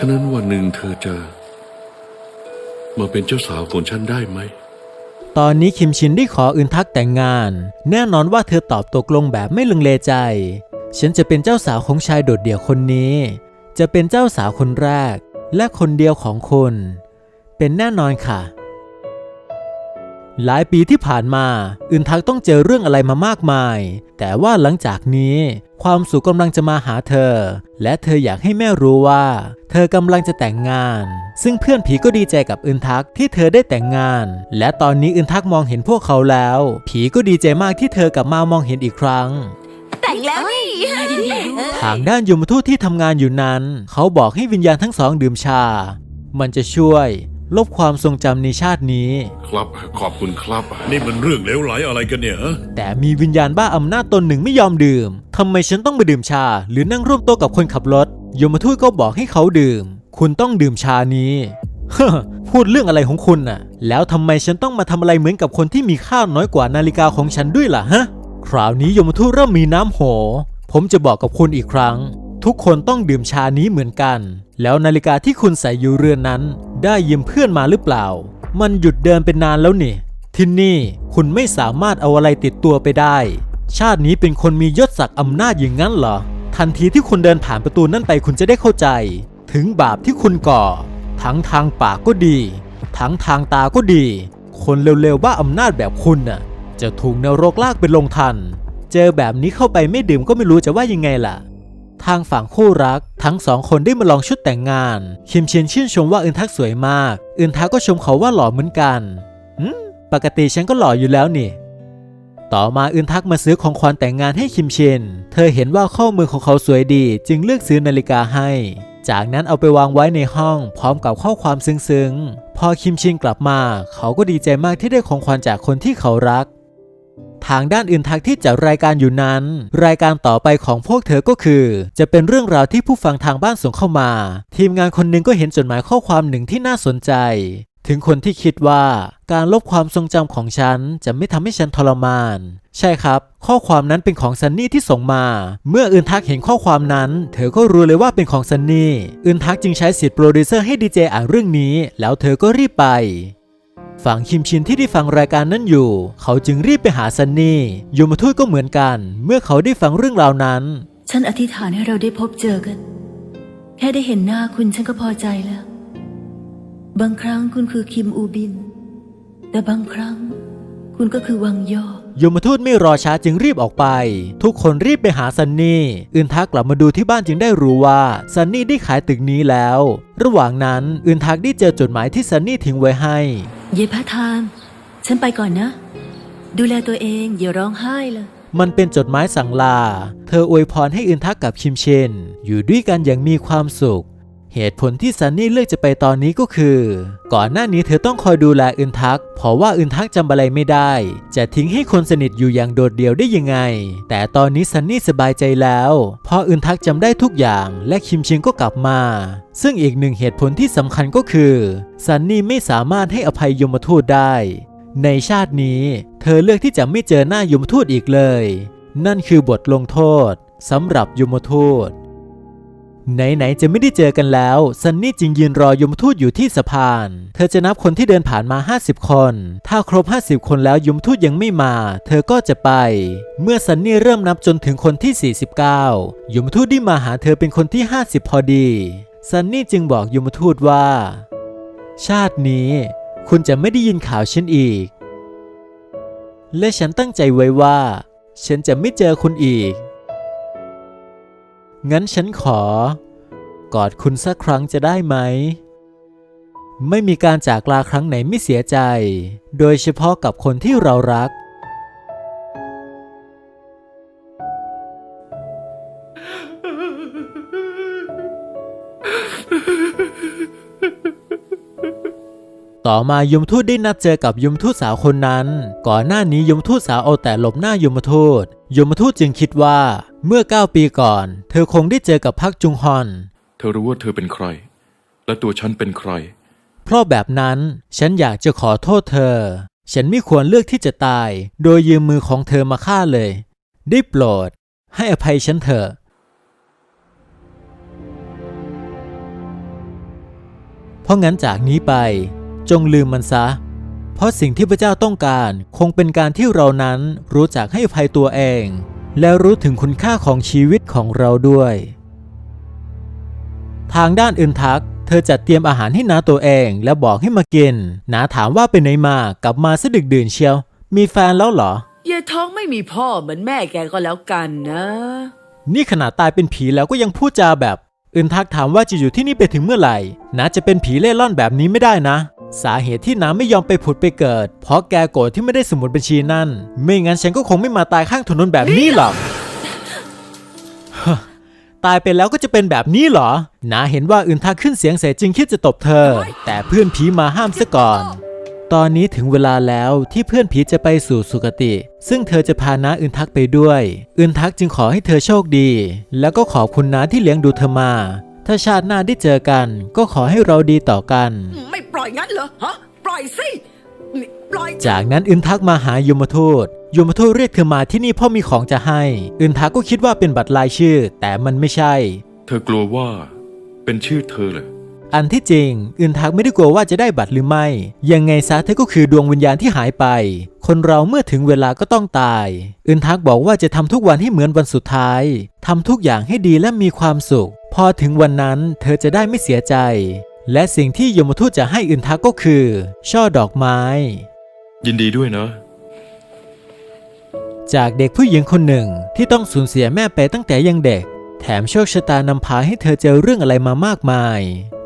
ฉะนั้นวันหนึ่งเธอจะ มาเป็นเจ้าสาวของฉันได้ไหม ตอนนี้คิมชินได้ขออึนทักแต่งงาน แน่นอนว่าเธอตอบตกลงแบบไม่ลังเลใจ ฉันจะเป็นเจ้าสาวของชายโดดเดี่ยวคนนี้ จะเป็นเจ้าสาวคนแรก และคนเดียวของคน เป็นแน่นอนค่ะ หลายปีที่ผ่านมาอึนทักต้องเจอเรื่องอะไรมามากมาย แต่ว่าหลังจากนี้ ความสุขกำลังจะมาหาเธอ และเธออยากให้แม่รู้ว่า เธอกำลังจะแต่งงาน ซึ่งเพื่อนผีก็ดีใจกับอึนทักที่เธอได้แต่งงาน และตอนนี้อึนทักมองเห็นพวกเขาแล้ว ผีก็ดีใจมากที่เธอกลับมามองเห็นอีกครั้งแต่งแล้วนี่ทางด้านยมทูตที่ทำงานอยู่นั้น เขาบอกให้วิญญาณทั้งสองดื่มชา มันจะช่วย ลบความทรงจำในชาตินี้ ครับขอบคุณครับ นี่มันเรื่องเลวไหลอะไรกันเนี่ยฮะแต่มีวิญญาณบ้าอำนาจตนหนึ่งไม่ยอมดื่มทำไมฉันต้องมาดื่มชา หรือนั่งร่วมโต๊ะกับคนขับรถยมทูตก็บอกให้เขาดื่ม คุณต้องดื่มชานี้เฮ้อพูดเรื่องอะไรของคุณน่ะ แล้วทำไมฉันต้องมาทำอะไรเหมือนกับคนที่มีค่าน้อยกว่านาฬิกาของฉันด้วยล่ะฮะ คราวนี้ยมทูตเริ่มมีน้ำโห ผมจะบอกกับคุณอีกครั้ง ทุกคนต้องดื่มชานี้เหมือนกัน แล้วนาฬิกาที่คุณใส่อยู่เรือนนั้น ได้ยืมเพื่อนมาหรือเปล่า มันหยุดเดินเป็นนานแล้วนี่ ที่นี่คุณไม่สามารถเอาอะไรติดตัวไปได้ ชาตินี้เป็นคนมียศศักดิ์อำนาจอย่างนั้นเหรอ ทันทีที่คุณเดินผ่านประตูนั่นไปคุณจะได้เข้าใจ ถึงบาปที่คุณก่อ ทั้งทางปากก็ดี ทั้งทางตาก็ดี คนเร็วๆบ้าอำนาจแบบคุณน่ะ จะถูกนรกลากไปลงทัน เจอแบบนี้เข้าไปไม่ดื่มก็ไม่รู้จะว่ายังไงล่ะ ทางฝั่งคู่รัก ทั้งสองคนได้มาลองชุดแต่งงาน คิมเชียนชื่นชมว่าอึนทักสวยมาก อึนทักก็ชมเขาว่าหล่อเหมือนกันหืมปกติฉันก็หล่ออยู่แล้วนี่ ต่อมาอึนทักมาซื้อของขวัญแต่งงานให้คิมเชน เธอเห็นว่าข้อมือของเขาสวยดี จึงเลือกซื้อนาฬิกาให้ จากนั้นเอาไปวางไว้ในห้อง พร้อมกับข้อความซึ้งๆ พอคิมชินกลับมา เขาก็ดีใจมากที่ได้ของขวัญจากคนที่เขารัก ทางด้านอื่นทักที่จัดรายการอยู่นั้น รายการต่อไปของพวกเธอก็คือ จะเป็นเรื่องราวที่ผู้ฟังทางบ้านส่งเข้ามา ทีมงานคนหนึ่งก็เห็นจดหมายข้อความหนึ่งที่น่าสนใจ ถึงคนที่คิดว่าการลบความทรงจำของฉันจะไม่ทำให้ฉันทรมาน ใช่ครับ ข้อความนั้นเป็นของซันนี่ที่ส่งมา เมื่ออื่นทักเห็นข้อความนั้น เธอก็รู้เลยว่าเป็นของซันนี่อื่นทักจึงใช้สิทธิ์โปรดิวเซอร์ให้ดีเจอ่านเรื่องนี้ แล้วเธอก็รีบไป ฝั่งคิมชินที่ได้ฟังรายการนั้นอยู่ เขาจึงรีบไปหาซันนี่ยมทูตก็เหมือนกัน เมื่อเขาได้ฟังเรื่องราวนั้น ฉันอธิษฐานให้เราได้พบเจอกัน แค่ได้เห็นหน้าคุณฉันก็พอใจแล้ว บางครั้งคุณคือคิมอูบิน แต่บางครั้งคุณก็คือวังยอ ยมทูตไม่รอช้าจึงรีบออกไป ทุกคนรีบไปหาซันนี่อึนทักกลับมาดูที่บ้านจึงได้รู้ว่าซันนี่ได้ขายตึกนี้แล้ว ระหว่างนั้นอึนทักได้เจอจดหมายที่ซันนี่ทิ้งไว้ให้ เย่พระทานฉันไปก่อนนะ ดูแลตัวเองอย่าร้องไห้เลยมันเป็นจดหมายสั่งลา เธออวยพรให้อึนทักกับคิมเชน อยู่ด้วยกันอย่างมีความสุข เหตุผลที่ซันนี่เลือกจะไปตอนนี้ก็คือ ก่อนหน้านี้เธอต้องคอยดูแลอึนทัก เพราะว่าอึนทักจำอะไรไม่ได้ จะทิ้งให้คนสนิทอยู่อย่างโดดเดี่ยวได้ยังไง แต่ตอนนี้ซันนี่สบายใจแล้วเพราะอึนทักจำได้ทุกอย่าง และคิมเชนก็กลับมา ซึ่งอีกหนึ่งเหตุผลที่สำคัญก็คือซันนี่ไม่สามารถให้อภัยยมทูตได้ ในชาตินี้ เธอเลือกที่จะไม่เจอหน้ายมทูตอีกเลย นั่นคือบทลงโทษสำหรับยมทูต ไหนๆจะไม่ได้เจอกันแล้ว ซันนี่จึงยืนรอยมทูตอยู่ที่สะพาน เธอจะนับคนที่เดินผ่านมา 50 คน ถ้าครบ 50 คนแล้วยมทูตยังไม่มา เธอก็จะไป เมื่อซันนี่เริ่มนับจนถึงคนที่ 49 ยมทูตได้มาหาเธอเป็นคนที่ 50 พอดี ซันนี่จึงบอกยมทูตว่า ชาตินี้ คุณจะไม่ได้ยินข่าวฉันอีก และฉันตั้งใจไว้ว่า ฉันจะไม่เจอคุณอีก งั้นฉันขอ กอดคุณสักครั้งจะได้ไหม ไม่มีการจากลาครั้งไหนไม่เสียใจ โดยเฉพาะกับคนที่เรารัก ต่อมายมทูตได้นัดเจอกับยมทูตสาวคนนั้น ก่อนหน้านี้ยมทูตสาวเอาแต่หลบหน้ายมทูตยมทูตจึงคิดว่า เมื่อ 9 ปีก่อน เธอคงได้เจอกับพักจุงฮอน เธอรู้ว่าเธอเป็นใคร และตัวฉันเป็นใคร เพราะแบบนั้นฉันอยากจะขอโทษเธอ ฉันไม่ควรเลือกที่จะตาย โดยยืมมือของเธอมาฆ่าเลย ได้โปรด ให้อภัยฉันเถอะเพราะงั้นจากนี้ไป จงลืมมันซะ เพราะสิ่งที่พระเจ้าต้องการคงเป็นการที่เรานั้นรู้จักให้อภัยตัวเอง และรู้ถึงคุณค่าของชีวิตของเราด้วย ทางด้านอื่นทัก เธอจัดเตรียมอาหารให้น้าตัวเองแล้วบอกให้มากินน้าถามว่าไปไหนมากลับมาซะดึกดื่นเชียว มีแฟนแล้วเหรอยายท้องไม่มีพ่อเหมือนแม่แกก็แล้วกันนะ นี่ขนาดตายเป็นผีแล้วก็ยังพูดจาแบบ อื่นทักถามว่าจะอยู่ที่นี่ไปถึงเมื่อไหร่น้าจะเป็นผีเล่ร่อนแบบนี้ไม่ได้นะ สาเหตุที่น้าไม่ยอมไปผุดไปเกิด เพราะแกโกรธที่ไม่ได้สมุดบัญชีนั่น ไม่งั้นฉันก็คงไม่มาตายข้างถนนแบบนี้หรอกตายไปแล้วก็จะเป็นแบบนี้เหรอ นาเห็นว่าอื่นทักขึ้นเสียงเสจึงคิดจะตบเธอ แต่เพื่อนผีมาห้ามซะก่อน ตอนนี้ถึงเวลาแล้วที่เพื่อนผีจะไปสู่สุคติ ซึ่งเธอจะพาน้าอื่นทักไปด้วย อื่นทักจึงขอให้เธอโชคดี แล้วก็ขอบคุณน้าที่เลี้ยงดูเธอมา ถ้าชาติหน้าได้เจอกัน ก็ขอให้เราดีต่อกัน ไม่ปล่อยงั้นเหรอฮะปล่อยสินี่ปล่อยจากนั้นอึนทักมาหายมทูตยมทูตเรียกเธอมาที่นี่เพราะมีของจะให้ อึนทักก็คิดว่าเป็นบัตรลายชื่อ แต่มันไม่ใช่ เธอกลัวว่าเป็นชื่อเธอเหรออันที่จริง อึนทักไม่ได้กลัวว่าจะได้บัตรหรือไม่ ยังไงซะเธอก็คือดวงวิญญาณที่หายไป คนเราเมื่อถึงเวลาก็ต้องตาย อึนทักบอกว่าจะทำทุกวันให้เหมือนวันสุดท้ายทำทุกอย่างให้ดีและมีความสุข พอถึงวันนั้นเธอจะได้ไม่เสียใจ และสิ่งที่ยมทูตจะให้อึนทักก็คือ ช่อดอกไม้ ยินดีด้วยนะ จากเด็กผู้หญิงคนหนึ่งที่ต้องสูญเสียแม่ไปตั้งแต่ยังเด็ก แถมโชคชะตานำพาให้เธอเจอเรื่องอะไรมามากมาย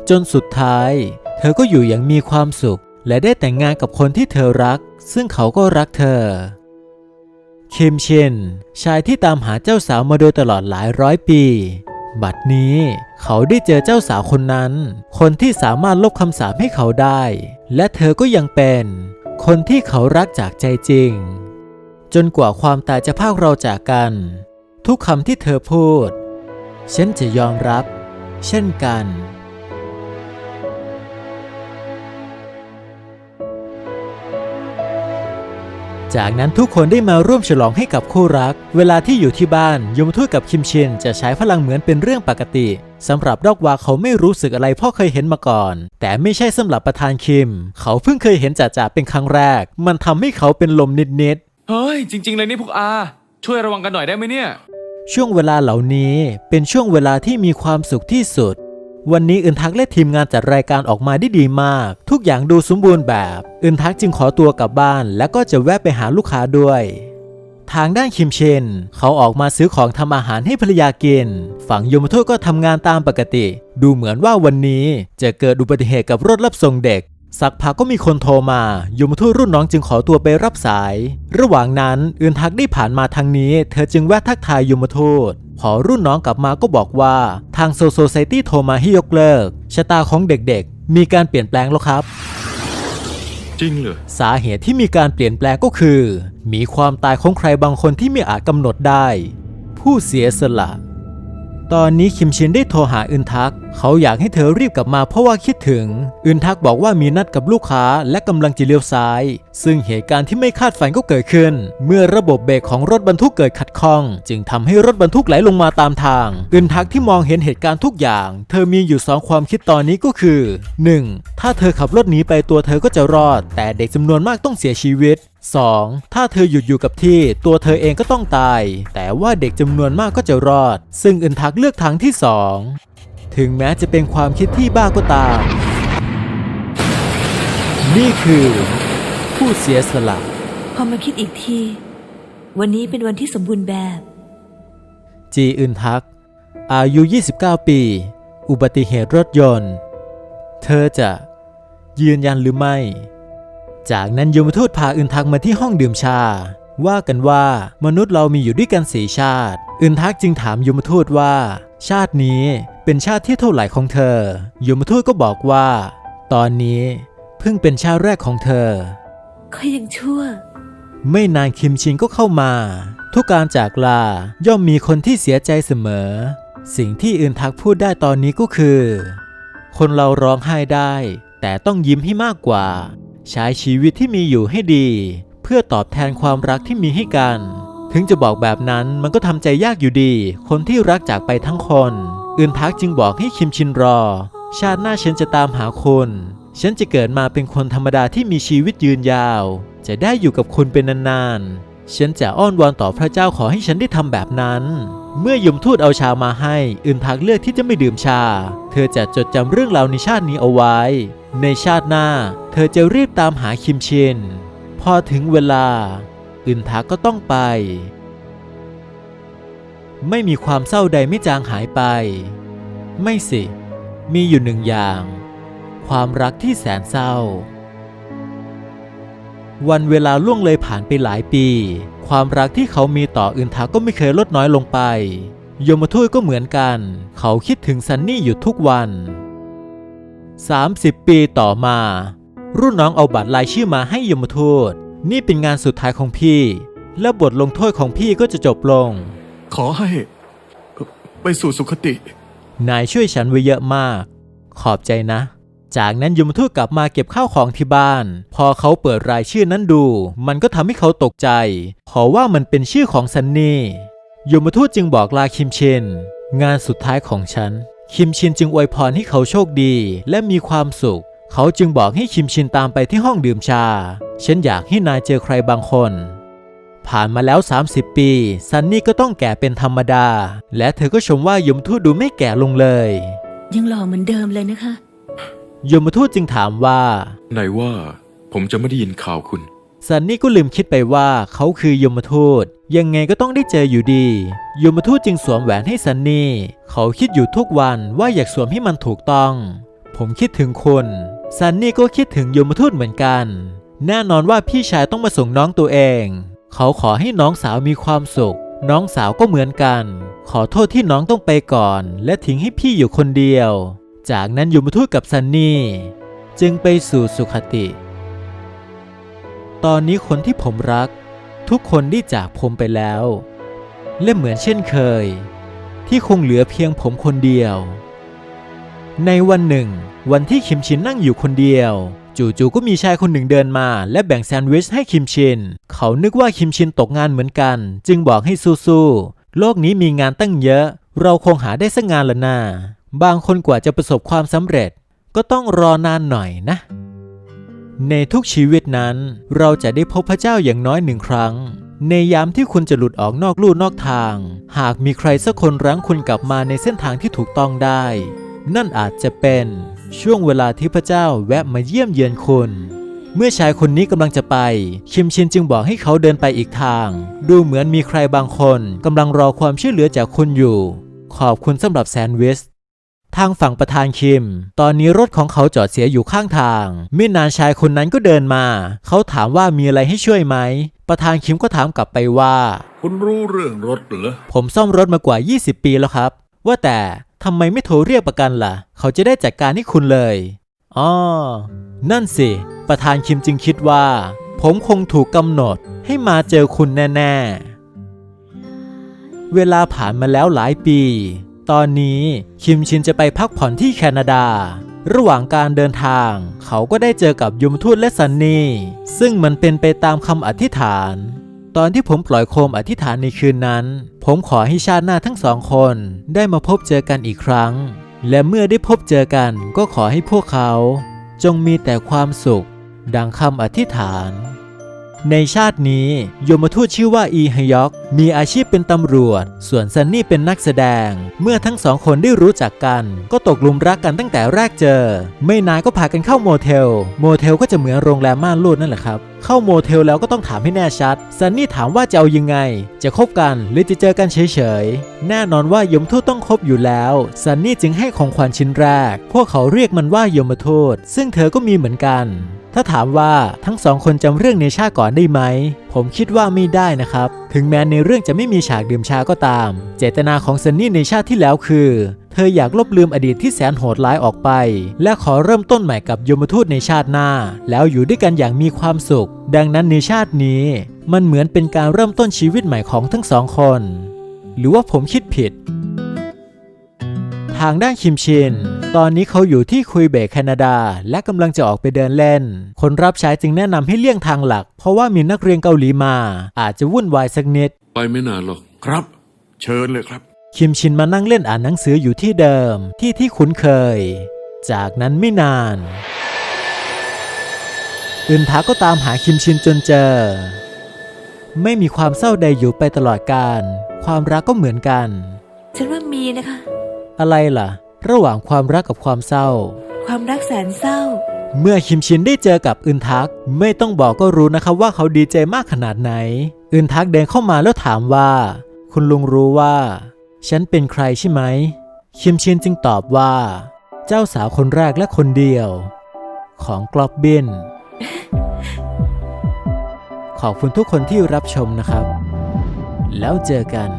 จนสุดท้าย เธอก็อยู่อย่างมีความสุข และได้แต่งงานกับคนที่เธอรัก ซึ่งเขาก็รักเธอคิมชินชายที่ตามหาเจ้าสาวมาโดยตลอดหลายร้อยปี บัดนี้เขาได้เจอเจ้าสาวคนนั้น คนที่สามารถลบคำสาปให้เขาได้ และเธอก็ยังเป็น คนที่เขารักจากใจจริง จนกว่าความตายจะพากเราจากกัน ทุกคำที่เธอพูด ฉันจะยอมรับ เช่นกัน จากนั้นทุกคนได้มาร่วมฉลองให้กับคู่รัก เวลาที่อยู่ที่บ้านยมทูตกับคิมชินจะใช้พลังเหมือนเป็นเรื่องปกติสำหรับดอกวาเขาไม่รู้สึกอะไรเพราะเคยเห็นมาก่อน แต่ไม่ใช่สำหรับประธานคิม เขาเพิ่งเคยเห็นจ่าจ่าเป็นครั้งแรก มันทำให้เขาเป็นลมนิดๆเฮ้ยจริง ๆ เลยนี่พวกอา ช่วยระวังกันหน่อยได้ไหมเนี่ย ช่วงเวลาเหล่านี้เป็นช่วงเวลาที่มีความสุขที่สุด วันนี้อึนทักและทีมงานจัดรายการออกมาได้ดีมาก ทุกอย่างดูสมบูรณ์แบบ อึนทักจึงขอตัวกลับบ้าน แล้วก็จะแวะไปหาลูกค้าด้วยทางด้านคิมเชน เขาออกมาซื้อของทำอาหารให้ภรรยากิน ฝั่งยมทูตก็ทำงานตามปกติ ดูเหมือนว่าวันนี้จะเกิดอุบัติเหตุกับรถรับส่งเด็ก สักพักก็มีคนโทรมา ยมทูตรุ่นน้องจึงขอตัวไปรับสาย ระหว่างนั้นอื่นทักได้ผ่านมาทางนี้ เธอจึงแวะทักทายยมทูตพอรุ่นน้องกลับมาก็บอกว่า ทางโซโซไซตี้โทรมาให้ยกเลิก ชะตาของเด็กๆ มีการเปลี่ยนแปลงแล้วครับจริงเหรอสาเหตุที่มีการเปลี่ยนแปลงก็คือ มีความตายของใครบางคนที่ไม่อาจกำหนดได้ ผู้เสียสละ ตอนนี้คิมชินได้โทรหาอึนทัก เขาอยากให้เธอรีบกลับมาเพราะว่าคิดถึง อึนทักบอกว่ามีนัดกับลูกค้าและกำลังจะเลี้ยวซ้าย ซึ่งเหตุการณ์ที่ไม่คาดฝันก็เกิดขึ้น เมื่อระบบเบรกของรถบรรทุกเกิดขัดข้อง จึงทำให้รถบรรทุกไหลลงมาตามทาง อึนทักที่มองเห็นเหตุการณ์ทุกอย่าง เธอมีอยู่สองความคิดตอนนี้ก็คือ 1. ถ้าเธอขับรถหนีไปตัวเธอก็จะรอด แต่เด็กจำนวนมากต้องเสียชีวิต 2. ถ้าเธอหยุดอยู่กับที่ ตัวเธอเองก็ต้องตาย แต่ว่าเด็กจำนวนมากก็จะรอด ซึ่งอึนทักเลือกทางที่ 2 ถึงแม้จะเป็นความคิดที่บ้าก็ตาม นี่คือ ผู้เสียสละพอมาคิดอีกที วันนี้เป็นวันที่สมบูรณ์แบบ จีอึนทัก อายุ 29 ปี อุบัติเหตุรถยนต์ เธอจะยืนยันหรือไม่ จากนั้นยมทูตพาอึนทักมาที่ห้องดื่มชา ว่ากันว่ามนุษย์เรามีอยู่ด้วยกันสี่ชาติ อึนทักจึงถามยมทูตว่า ชาตินี้เป็นชาติที่เท่าไหร่ของเธอ ยมทูตก็บอกว่า ตอนนี้เพิ่งเป็นชาติแรกของเธอก็ยังชั่ว ไม่นานคิมชินก็เข้ามา ทุกการจากลาย่อมมีคนที่เสียใจเสมอ สิ่งที่อื่นทักพูดได้ตอนนี้ก็คือ คนเราร้องไห้ได้ แต่ต้องยิ้มให้มากกว่า ใช้ชีวิตที่มีอยู่ให้ดี เพื่อตอบแทนความรักที่มีให้กัน ถึงจะบอกแบบนั้นมันก็ทำใจยากอยู่ดี คนที่รักจากไปทั้งคนอื่นทักจึงบอกให้คิมชินรอ ชาติหน้าฉันจะตามหาคุณฉันจะเกิดมาเป็นคนธรรมดาที่มีชีวิตยืนยาว จะได้อยู่กับคุณเป็นนานๆ ฉันจะอ้อนวอนต่อพระเจ้าขอให้ฉันได้ทำแบบนั้น เมื่อยมทูตเอาชามาให้ อึนทักเลือกที่จะไม่ดื่มชา เธอจะจดจำเรื่องราวในชาตินี้เอาไว้ ในชาติหน้า เธอจะรีบตามหาคิมเชนพอถึงเวลา อึนทักก็ต้องไป ไม่มีความเศร้าใดไม่จางหายไป ไม่สิ มีอยู่หนึ่งอย่าง ความรักที่แสนเศร้า วันเวลาล่วงเลยผ่านไปหลายปี ความรักที่เขามีต่ออึนทักก็ไม่เคยลดน้อยลงไป ยมทูตก็เหมือนกัน เขาคิดถึงซันนี่อยู่ทุกวัน 30 ปีต่อมา รุ่นน้องเอาบัตรลายชื่อมาให้ยมทูต นี่เป็นงานสุดท้ายของพี่ และบทลงโทษของพี่ก็จะจบลง ขอให้ไปสู่สุคติ นายช่วยฉันไว้เยอะมาก ขอบใจนะ จากนั้นยมทูตกลับมาเก็บข้าวของที่บ้าน พอเขาเปิดรายชื่อนั้นดู มันก็ทำให้เขาตกใจ เพราะว่ามันเป็นชื่อของซันนี่ยมทูตจึงบอกลาคิมชินงานสุดท้ายของฉัน คิมชินจึงอวยพรให้เขาโชคดีและมีความสุข เขาจึงบอกให้คิมชินตามไปที่ห้องดื่มชา ฉันอยากให้นายเจอใครบางคน ผ่านมาแล้ว 30 ปี ซันนี่ก็ต้องแก่เป็นธรรมดา และเธอก็ชมว่ายมทูตดูไม่แก่ลงเลย ยังหล่อเหมือนเดิมเลยนะคะ ยมทูตจึงถามว่าไหนว่าผมจะไม่ได้ยินข่าวคุณ ซันนี่ก็ลืมคิดไปว่าเขาคือยมทูต ยังไงก็ต้องได้เจออยู่ดี ยมทูตจึงสวมแหวนให้ซันนี่ เขาคิดอยู่ทุกวันว่าอยากสวมให้มันถูกต้อง ผมคิดถึงคุณซันนี่ก็คิดถึงยมทูตเหมือนกัน แน่นอนว่าพี่ชายต้องมาส่งน้องตัวเอง เขาขอให้น้องสาวมีความสุข น้องสาวก็เหมือนกัน ขอโทษที่น้องต้องไปก่อน และทิ้งให้พี่อยู่คนเดียว จากนั้นยมทูตกับซันนี่ จึงไปสู่สุขติ ตอนนี้คนที่ผมรัก ทุกคนได้จากผมไปแล้ว และเหมือนเช่นเคย ที่คงเหลือเพียงผมคนเดียว ในวันหนึ่ง วันที่คิมชินนั่งอยู่คนเดียว จู่ๆก็มีชายคนหนึ่งเดินมา และแบ่งแซนด์วิชให้คิมชิน เขานึกว่าคิมชินตกงานเหมือนกัน จึงบอกให้สู้ๆโลกนี้มีงานตั้งเยอะ เราคงหาได้สักงานละนาบางคนกว่าจะประสบความสำเร็จ ก็ต้องรอนานหน่อยนะ ในทุกชีวิตนั้น เราจะได้พบพระเจ้าอย่างน้อยหนึ่งครั้ง ในยามที่คุณจะหลุดออกนอกลู่นอกทาง หากมีใครสักคนรั้งคุณกลับมาในเส้นทางที่ถูกต้องได้ นั่นอาจจะเป็นช่วงเวลาที่พระเจ้าแวะมาเยี่ยมเยือนคุณ เมื่อชายคนนี้กำลังจะไป คิมชินจึงบอกให้เขาเดินไปอีกทาง ดูเหมือนมีใครบางคนกำลังรอความช่วยเหลือจากคุณอยู่ ขอบคุณสำหรับแซนด์วิช ทางฝั่งประธานคิม ตอนนี้รถของเขาจอดเสียอยู่ข้างทาง ไม่นานชายคนนั้นก็เดินมา เขาถามว่ามีอะไรให้ช่วยไหม ประธานคิมก็ถามกลับไปว่า คุณรู้เรื่องรถเหรอ ผมซ่อมรถมากว่า 20 ปีแล้วครับ ว่าแต่ทำไมไม่โทรเรียกประกันล่ะ เขาจะได้จัดการให้คุณเลยอ๋อนั่นสิ ประธานคิมจึงคิดว่า ผมคงถูกกำหนดให้มาเจอคุณแน่ ๆ เวลาผ่านมาแล้วหลายปี ตอนนี้คิมชินจะไปพักผ่อนที่แคนาดา ระหว่างการเดินทาง เขาก็ได้เจอกับยมทูตและซันนี่ซึ่งมันเป็นไปตามคำอธิษฐาน ตอนที่ผมปล่อยโคมอธิษฐานในคืนนั้น ผมขอให้ชาติหน้าทั้งสองคนได้มาพบเจอกันอีกครั้ง และเมื่อได้พบเจอกันก็ขอให้พวกเขา จงมีแต่ความสุข ดังคำอธิษฐาน ในชาตินี้ยมทูตชื่อว่าอีฮยอก มีอาชีพเป็นตำรวจ ส่วนซันนี่เป็นนักแสดง เมื่อทั้งสองคนได้รู้จักกัน ก็ตกหลุมรักกันตั้งแต่แรกเจอ ไม่นานก็พากันเข้าโมเทล โมเทลก็จะเหมือนโรงแรมม่านรูดนั่นแหละครับ เข้าโมเทลแล้วก็ต้องถามให้แน่ชัด ซันนี่ถามว่าจะเอายังไง จะคบกันหรือจะเจอกันเฉยๆ แน่นอนว่ายมทูตต้องคบอยู่แล้ว ซันนี่จึงให้ของขวัญชิ้นแรก พวกเขาเรียกมันว่ายมทูต ซึ่งเธอก็มีเหมือนกัน ถ้าถามว่าทั้งสองคนจำเรื่องในชาก่อนได้ไหม ผมคิดว่าไม่ได้นะครับ ถึงแม้ในเรื่องจะไม่มีฉากดื่มชาก็ตาม เจตนาของซันนี่ในชาติที่แล้วคือ เธออยากลบลืมอดีตที่แสนโหดร้ายออกไป และขอเริ่มต้นใหม่กับยมทูตในชาติหน้า แล้วอยู่ด้วยกันอย่างมีความสุข ดังนั้นในชาตินี้ มันเหมือนเป็นการเริ่มต้นชีวิตใหม่ของทั้งสองคน หรือว่าผมคิดผิด ทางด้านคิมชิน ตอนนี้เขาอยู่ที่คุยเบกแคนาดา และกำลังจะออกไปเดินเล่น คนรับใช้จึงแนะนำให้เลี่ยงทางหลัก เพราะว่ามีนักเรียนเกาหลีมา อาจจะวุ่นวายสักนิด ไปไม่นานหรอกครับ เชิญเลยครับ คิมชินมานั่งเล่นอ่านหนังสืออยู่ที่เดิม ที่ที่คุ้นเคย จากนั้นไม่นานอึนทาก็ตามหาคิมชินจนเจอ ไม่มีความเศร้าใดอยู่ไปตลอดกาลความรักก็เหมือนกัน ฉันว่ามีนะคะ อะไรล่ะ ระหว่างความรักกับความเศร้า ความรักแสนเศร้า เมื่อคิมชินได้เจอกับอึนทัก ไม่ต้องบอกก็รู้นะครับว่าเขาดีใจมากขนาดไหน อึนทักเดินเข้ามาแล้วถามว่า คุณลุงรู้ว่า ฉันเป็นใครใช่ไหม คิมชินจึงตอบว่า เจ้าสาวคนแรกและคนเดียว ของกลอบบินขอบคุณทุกคนที่รับชมนะครับ แล้วเจอกัน